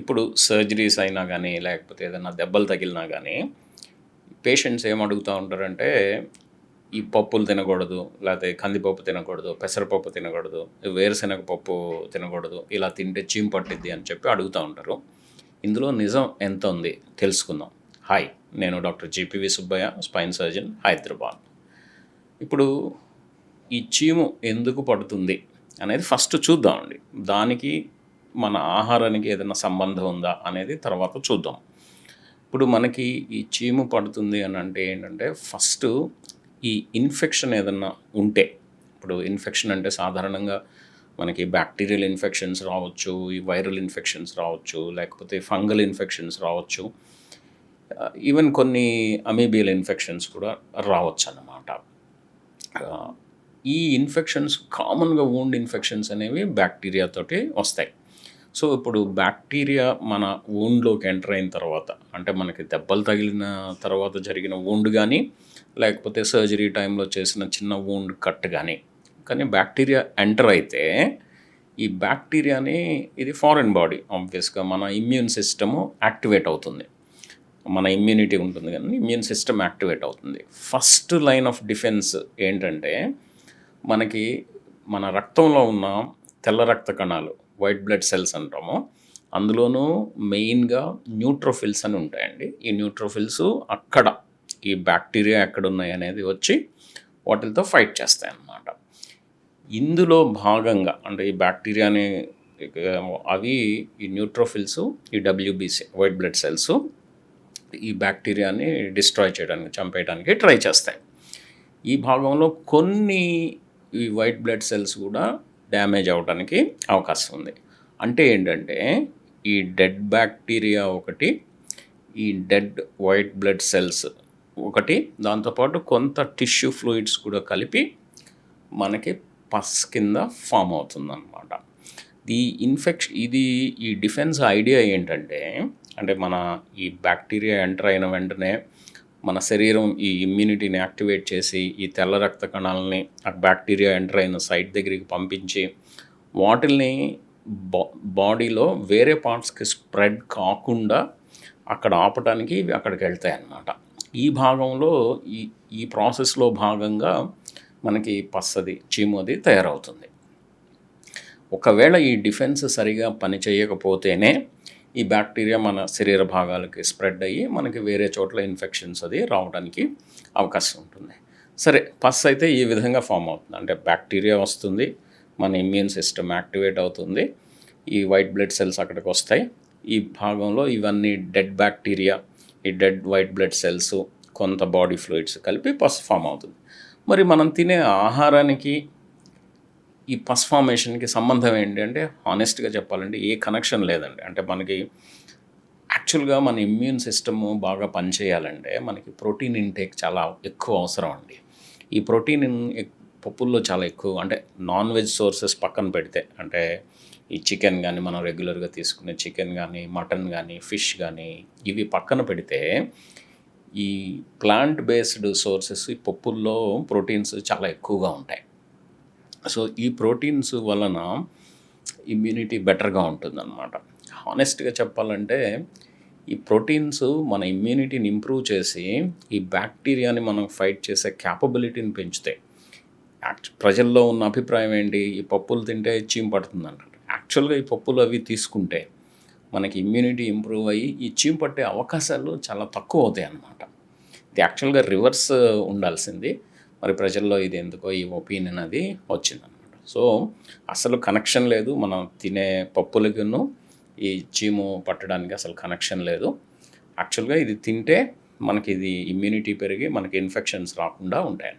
ఇప్పుడు సర్జరీస్ అయినా కానీ లేకపోతే ఏదైనా దెబ్బలు తగిలినా కానీ పేషెంట్స్ ఏం అడుగుతూ ఉంటారంటే ఈ పప్పులు తినకూడదు లేకపోతే కందిపప్పు తినకూడదు పెసరపప్పు తినకూడదు వేరుశనగ పప్పు తినకూడదు ఇలా తింటే చీమ్ పట్టిద్ది అని చెప్పి అడుగుతూ ఉంటారు. ఇందులో నిజం ఎంత ఉంది తెలుసుకుందాం. హాయ్ నేను doctor J P V Subbaiah spine surgeon Hyderabad. ఇప్పుడు ఈ చీము ఎందుకు పడుతుంది అనేది ఫస్ట్ చూద్దామండి. దానికి మన ఆహారానికి ఏదైనా సంబంధం ఉందా అనేది తర్వాత చూద్దాం. ఇప్పుడు మనకి ఈ చీము పడుతుంది అని అంటే ఏంటంటే ఫస్ట్ ఈ ఇన్ఫెక్షన్ ఏదన్నా ఉంటే ఇప్పుడు ఇన్ఫెక్షన్ అంటే సాధారణంగా మనకి బ్యాక్టీరియల్ ఇన్ఫెక్షన్స్ రావచ్చు ఈ వైరల్ ఇన్ఫెక్షన్స్ రావచ్చు లేకపోతే ఫంగల్ ఇన్ఫెక్షన్స్ రావచ్చు ఈవెన్ కొన్ని అమీబియల్ ఇన్ఫెక్షన్స్ కూడా రావచ్చు అన్నమాట ఈ ఇన్ఫెక్షన్స్ కామన్గా వూండ్ ఇన్ఫెక్షన్స్ అనేవి బ్యాక్టీరియాతోటి వస్తాయి. సో ఇప్పుడు బ్యాక్టీరియా మన వూండ్లోకి ఎంటర్ అయిన తర్వాత అంటే మనకి దెబ్బలు తగిలిన తర్వాత జరిగిన వూండ్ కానీ లేకపోతే సర్జరీ టైంలో చేసిన చిన్న వూండ్ కట్ కానీ కానీ బ్యాక్టీరియా ఎంటర్ అయితే ఈ బ్యాక్టీరియాని ఇది ఫారెన్ బాడీ ఆబ్వియస్గా మన ఇమ్యూన్ సిస్టము యాక్టివేట్ అవుతుంది. మన ఇమ్యూనిటీ ఉంటుంది కానీ ఇమ్యూన్ సిస్టమ్ యాక్టివేట్ అవుతుంది. ఫస్ట్ లైన్ ఆఫ్ డిఫెన్స్ ఏంటంటే మనకి మన రక్తంలో ఉన్న తెల్ల రక్త కణాలు వైట్ బ్లడ్ సెల్స్ అంటాము. అందులోనూ మెయిన్గా న్యూట్రోఫిల్స్ అని ఉంటాయండి. ఈ న్యూట్రోఫిల్స్ అక్కడ ఈ బ్యాక్టీరియా ఎక్కడ ఉన్నాయి అనేది వచ్చి వాటితో ఫైట్ చేస్తాయి అన్నమాట ఇందులో భాగంగా అంటే ఈ బ్యాక్టీరియాని అవి ఈ న్యూట్రోఫిల్స్ ఈ డబ్ల్యూబీసీ వైట్ బ్లడ్ సెల్స్ ఈ బ్యాక్టీరియాని డిస్ట్రాయ్ చేయడానికి చంపేయడానికి ట్రై చేస్తాయి. ఈ భాగంలో కొన్ని ఈ వైట్ బ్లడ్ సెల్స్ కూడా డ్యామేజ్ అవ్వడానికి అవకాశం ఉంది. అంటే ఏంటంటే ఈ డెడ్ బ్యాక్టీరియా ఒకటి ఈ డెడ్ వైట్ బ్లడ్ సెల్స్ ఒకటి దాంతోపాటు కొంత టిష్యూ ఫ్లూయిడ్స్ కూడా కలిపి మనకి పస్ కింద ఫామ్ అవుతుందన్నమాట. ఈ ఇన్ఫెక్షన్ ఇది ఈ డిఫెన్స్ ఐడియా ఏంటంటే అంటే మన ఈ బ్యాక్టీరియా ఎంటర్ అయిన వెంటనే మన శరీరం ఈ ఇమ్యూనిటీని యాక్టివేట్ చేసి ఈ తెల్ల రక్త కణాలని ఆ బ్యాక్టీరియా ఎంటర్ అయిన సైట్ దగ్గరికి పంపించి వాటిల్ని బా బాడీలో వేరే పార్ట్స్కి స్ప్రెడ్ కాకుండా అక్కడ ఆపటానికి ఇవి అక్కడికి వెళ్తాయి అన్నమాట ఈ భాగంలో ఈ ఈ ప్రాసెస్లో భాగంగా మనకి పස්සది చీమోది తయారవుతుంది. ఒకవేళ ఈ డిఫెన్స్ సరిగా పని చేయకపోతేనే ఈ బ్యాక్టీరియా మన శరీర భాగాలకి స్ప్రెడ్ అయ్యి మనకి వేరే చోట్ల ఇన్ఫెక్షన్స్ అది రావడానికి అవకాశం ఉంటుంది. సరే పస్ అయితే ఈ విధంగా ఫామ్ అవుతుంది. అంటే బ్యాక్టీరియా వస్తుంది మన ఇమ్యూన్ సిస్టమ్ యాక్టివేట్ అవుతుంది ఈ వైట్ బ్లడ్ సెల్స్ అక్కడికి వస్తాయి. ఈ భాగంలో ఇవన్నీ డెడ్ బ్యాక్టీరియా ఈ డెడ్ వైట్ బ్లడ్ సెల్స్ కొంత బాడీ ఫ్లూయిడ్స్ కలిపి పస్ ఫామ్ అవుతుంది. మరి మనం తినే ఆహారానికి ఈ పస్ ఫార్మేషన్కి సంబంధం ఏంటి అంటే హానెస్ట్గా చెప్పాలంటే ఏ కనెక్షన్ లేదండి. అంటే మనకి యాక్చువల్గా మన ఇమ్యూన్ సిస్టమ్ బాగా పనిచేయాలంటే మనకి ప్రోటీన్ ఇంటేక్ చాలా ఎక్కువ అవసరం అండి. ఈ ప్రోటీన్ పప్పుల్లో చాలా ఎక్కువ అంటే నాన్ వెజ్ సోర్సెస్ పక్కన పెడితే అంటే ఈ చికెన్ కానీ మనం రెగ్యులర్గా తీసుకునే చికెన్ కానీ మటన్ కానీ ఫిష్ కానీ ఇవి పక్కన పెడితే ఈ ప్లాంట్ బేస్డ్ సోర్సెస్ ఈ పప్పుల్లో ప్రోటీన్స్ చాలా ఎక్కువగా ఉంటాయి. సో ఈ ప్రోటీన్స్ వలన ఇమ్యూనిటీ బెటర్గా ఉంటుందన్నమాట. హానెస్ట్గా చెప్పాలంటే ఈ ప్రోటీన్స్ మన ఇమ్యూనిటీని ఇంప్రూవ్ చేసి ఈ బ్యాక్టీరియాని మనం ఫైట్ చేసే క్యాపబిలిటీని పెంచుతాయి. యాక్చు ప్రజల్లో ఉన్న అభిప్రాయం ఏంటి? ఈ పప్పులు తింటే చీమ్ పడుతుంది అంటారు యాక్చువల్గా ఈ పప్పులు అవి తీసుకుంటే మనకి ఇమ్యూనిటీ ఇంప్రూవ్ అయ్యి ఈ చీమ్ పట్టే అవకాశాలు చాలా తక్కువ అవుతాయి అన్నమాట ఇది యాక్చువల్గా రివర్స్ ఉండాల్సింది. మరి ప్రజల్లో ఇది ఎందుకో ఈ ఒపీనియన్ అది వచ్చిందనమాట. సో అసలు కనెక్షన్ లేదు మనం తినే పప్పులకును ఈ చీము పట్టడానికి అసలు కనెక్షన్ లేదు. యాక్చువల్గా ఇది తింటే మనకి ఇది ఇమ్యూనిటీ పెరిగి మనకి ఇన్ఫెక్షన్స్ రాకుండా ఉంటాయి